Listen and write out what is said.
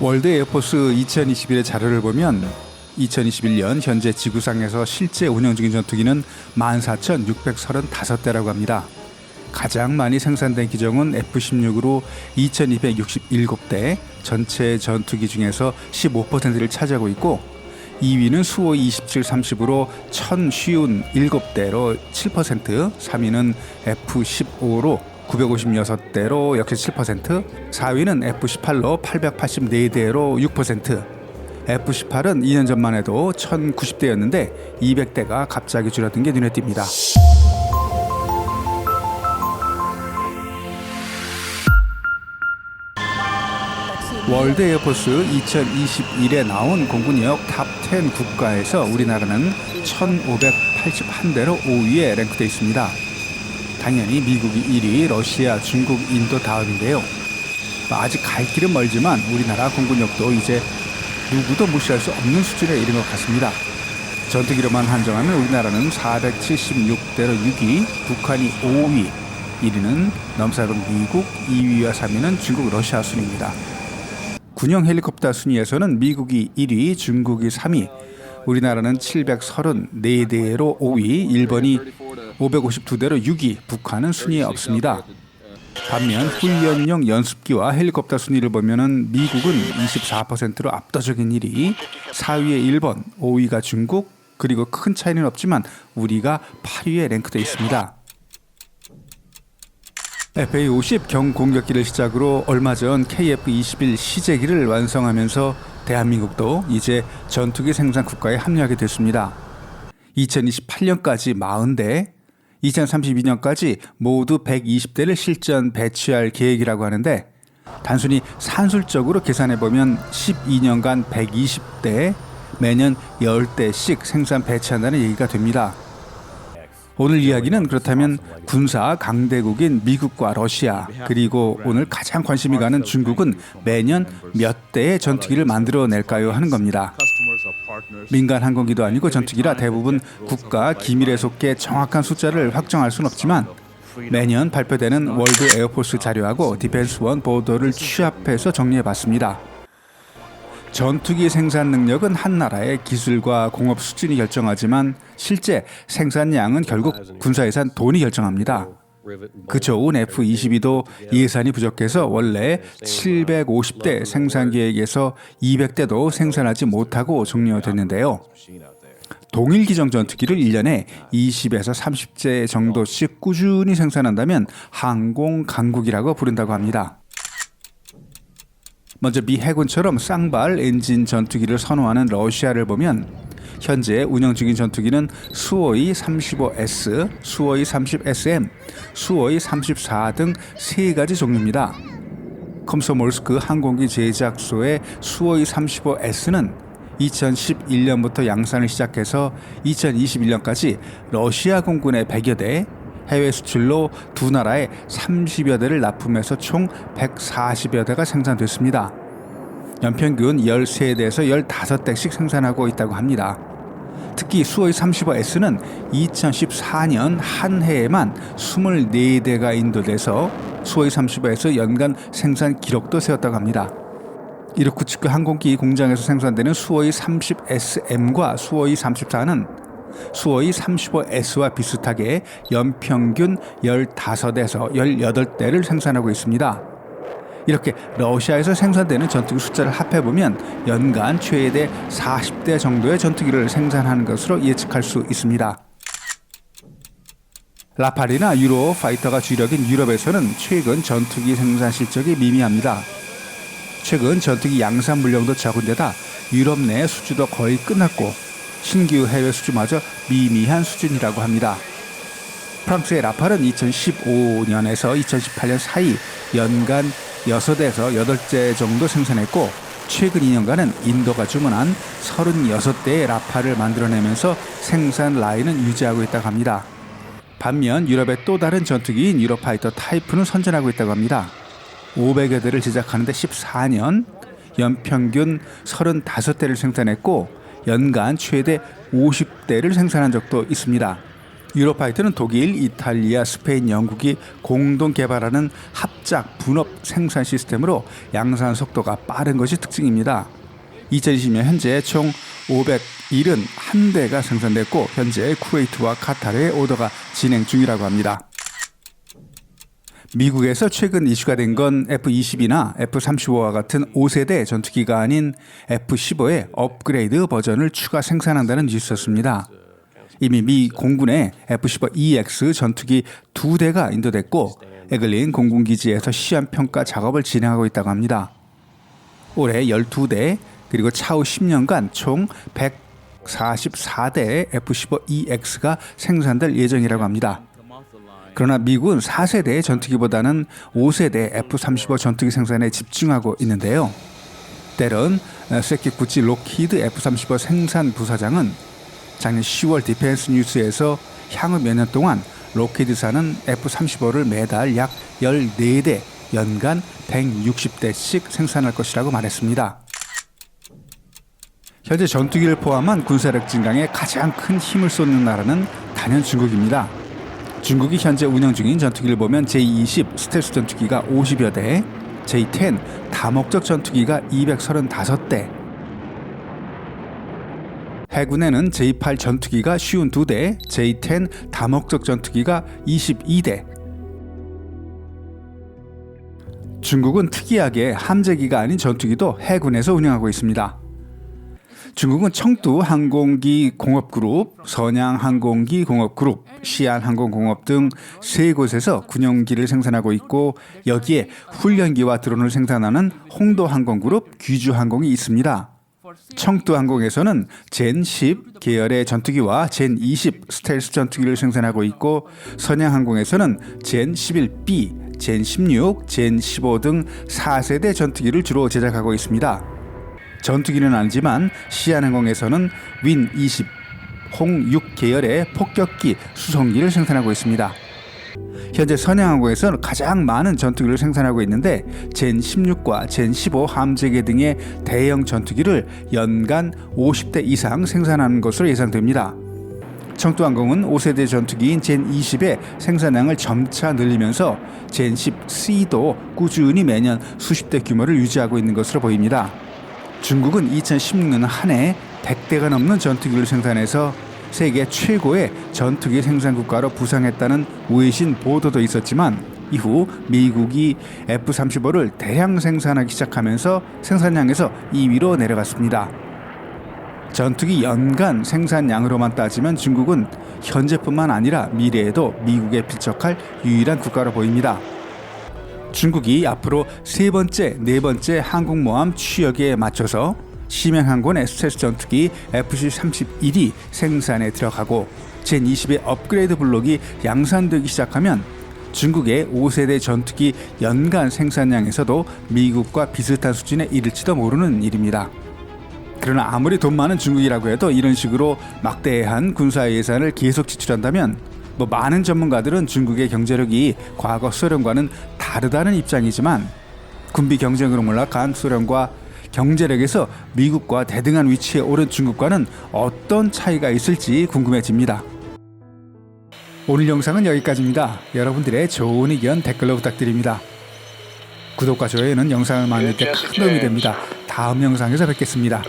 월드 에어포스 2021의 자료를 보면 2021년 현재 지구상에서 실제 운영 중인 전투기는 14,635대라고 합니다. 가장 많이 생산된 기종은 F-16으로 2,267대, 전체 전투기 중에서 15%를 차지하고 있고 2위는 수호이 27, 30으로 1,057대로 7%, 3위는 F-15로 956대로 역시 7%, 4위는 F-18로 884대로 6%, F-18은 2년 전만 해도 1,090대였는데 200대가 갑자기 줄어든 게 눈에 띕니다. 월드 에어포스 2021에 나온 공군력 탑10 국가에서 우리나라는 1,581대로 5위에 랭크되어 있습니다. 당연히 미국이 1위, 러시아, 중국, 인도 다음인데요. 아직 갈 길은 멀지만 우리나라 공군력도 이제 누구도 무시할 수 없는 수준에 이른 것 같습니다. 전투기로만 한정하면 우리나라는 476대로 6위, 북한이 5위, 1위는 넘사벽 미국, 2위와 3위는 중국, 러시아 순입니다. 군용 헬리콥터 순위에서는 미국이 1위, 중국이 3위, 우리나라는 734대로 5위, 일본이 552대로 6위, 북한은 순위에 없습니다. 반면 훈련용 연습기와 헬리콥터 순위를 보면은 미국은 24%로 압도적인 1위, 4위에 일본, 5위가 중국, 그리고 큰 차이는 없지만 우리가 8위에 랭크되어 있습니다. FA-50 경공격기를 시작으로 얼마 전 KF-21 시제기를 완성하면서 대한민국도 이제 전투기 생산 국가에 합류하게 됐습니다. 2028년까지 40대, 2032년까지 모두 120대를 실전 배치할 계획이라고 하는데 단순히 산술적으로 계산해 보면 12년간 120대 매년 10대씩 생산 배치한다는 얘기가 됩니다. 오늘 이야기는 그렇다면 군사 강대국인 미국과 러시아 그리고 오늘 가장 관심이 가는 중국은 매년 몇 대의 전투기를 만들어낼까요 하는 겁니다. 민간 항공기도 아니고 전투기라 대부분 국가 기밀에 속해 정확한 숫자를 확정할 수는 없지만 매년 발표되는 월드 에어포스 자료하고 디펜스 원 보도를 취합해서 정리해 봤습니다. 전투기 생산 능력은 한 나라의 기술과 공업 수준이 결정하지만 실제 생산량은 결국 군사 예산 돈이 결정합니다. 그 좋은 F-22도 예산이 부족해서 원래 750대 생산 계획에서 200대도 생산하지 못하고 종료됐는데요. 동일 기종 전투기를 1년에 20에서 30제 정도씩 꾸준히 생산한다면 항공 강국이라고 부른다고 합니다. 먼저 미 해군처럼 쌍발 엔진 전투기를 선호하는 러시아를 보면 현재 운영 중인 전투기는 수호이 35S, 수호이 30SM, 수호이 34 등 세 가지 종류입니다. 컴소몰스크 항공기 제작소의 수호이 35S는 2011년부터 양산을 시작해서 2021년까지 러시아 공군의 100여 대, 해외 수출로 두 나라의 30여 대를 납품해서 총 140여 대가 생산됐습니다. 연평균 13대에서 15대씩 생산하고 있다고 합니다. 특히 수호의 35S는 2014년 한 해에만 24대가 인도돼서 수호의 35S 연간 생산 기록도 세웠다고 합니다. 이르쿠츠크 항공기 공장에서 생산되는 수호의 30SM과 수호의 34는 수호이 35S와 비슷하게 연평균 15에서 18대를 생산하고 있습니다. 이렇게 러시아에서 생산되는 전투기 숫자를 합해보면 연간 최대 40대 정도의 전투기를 생산하는 것으로 예측할 수 있습니다. 라팔이나 유로 파이터가 주력인 유럽에서는 최근 전투기 생산 실적이 미미합니다. 최근 전투기 양산 물량도 적은 데다 유럽 내 수주도 거의 끝났고 신규 해외 수주마저 미미한 수준이라고 합니다. 프랑스의 라팔은 2015년에서 2018년 사이 연간 6에서 8대 정도 생산했고 최근 2년간은 인도가 주문한 36대의 라팔을 만들어내면서 생산 라인은 유지하고 있다고 합니다. 반면 유럽의 또 다른 전투기인 유로파이터 타이프는 선전하고 있다고 합니다. 500여 대를 제작하는데 14년 연평균 35대를 생산했고 연간 최대 50대를 생산한 적도 있습니다. 유로파이터는 독일, 이탈리아, 스페인, 영국이 공동 개발하는 합작 분업 생산 시스템으로 양산 속도가 빠른 것이 특징입니다. 2020년 현재 총 571대가 생산됐고 현재 쿠웨이트와 카타르의 오더가 진행 중이라고 합니다. 미국에서 최근 이슈가 된 건 F-22나 F-35와 같은 5세대 전투기가 아닌 F-15의 업그레이드 버전을 추가 생산한다는 뉴스였습니다. 이미 미 공군에 F-15EX 전투기 두 대가 인도됐고 에글린 공군기지에서 시험 평가 작업을 진행하고 있다고 합니다. 올해 12대 그리고 차후 10년간 총 144대의 F-15EX가 생산될 예정이라고 합니다. 그러나 미국은 4세대 전투기보다는 5세대 F-35 전투기 생산에 집중하고 있는데요. 때론 세키 구치 록히드 F-35 생산 부사장은 작년 10월 디펜스 뉴스에서 향후 몇 년 동안 록히드사는 F-35를 매달 약 14대 연간 160대씩 생산할 것이라고 말했습니다. 현재 전투기를 포함한 군사력 증강에 가장 큰 힘을 쏟는 나라는 단연 중국입니다. 중국이 현재 운영 중인 전투기를 보면 제20 스텔스 전투기가 50여 대, J10 다목적 전투기가 235대, 해군에는 J8 전투기가 52대, J10 다목적 전투기가 22대. 중국은 특이하게 함재기가 아닌 전투기도 해군에서 운영하고 있습니다. 중국은 청두 항공기 공업그룹, 선양 항공기 공업그룹, 시안 항공공업 등 세 곳에서 군용기를 생산하고 있고 여기에 훈련기와 드론을 생산하는 홍도 항공그룹, 귀주 항공이 있습니다. 청두 항공에서는 젠10 계열의 전투기와 젠20 스텔스 전투기를 생산하고 있고 선양 항공에서는 젠11B, 젠16, 젠15 등 4세대 전투기를 주로 제작하고 있습니다. 전투기는 아니지만 시안항공에서는 윈 20 홍 6 계열의 폭격기 수송기를 생산하고 있습니다. 현재 선양항공에서는 가장 많은 전투기를 생산하고 있는데 젠 16과 젠 15 함재계 등의 대형 전투기를 연간 50대 이상 생산하는 것으로 예상됩니다. 청두항공은 5세대 전투기인 젠 20의 생산량을 점차 늘리면서 젠 10C도 꾸준히 매년 수십 대 규모를 유지하고 있는 것으로 보입니다. 중국은 2016년 한 해 100대가 넘는 전투기를 생산해서 세계 최고의 전투기 생산 국가로 부상했다는 외신 보도도 있었지만 이후 미국이 F-35를 대량 생산하기 시작하면서 생산량에서 2위로 내려갔습니다. 전투기 연간 생산량으로만 따지면 중국은 현재뿐만 아니라 미래에도 미국에 필적할 유일한 국가로 보입니다. 중국이 앞으로 세 번째, 네 번째 항공모함 취역에 맞춰서 심행항공 스텔스 전투기 FC-31이 생산에 들어가고 제20의 업그레이드 블록이 양산되기 시작하면 중국의 5세대 전투기 연간 생산량에서도 미국과 비슷한 수준에 이를지도 모르는 일입니다. 그러나 아무리 돈 많은 중국이라고 해도 이런 식으로 막대한 군사 예산을 계속 지출한다면 뭐 많은 전문가들은 중국의 경제력이 과거 소련과는 다르다는 입장이지만 군비 경쟁으로 몰락한 소련과 경제력에서 미국과 대등한 위치에 오른 중국과는 어떤 차이가 있을지 궁금해집니다. 오늘 영상은 여기까지입니다. 여러분들의 좋은 의견 댓글로 부탁드립니다. 구독과 좋아요는 영상을 만들 때 큰 도움이 됩니다. 다음 영상에서 뵙겠습니다.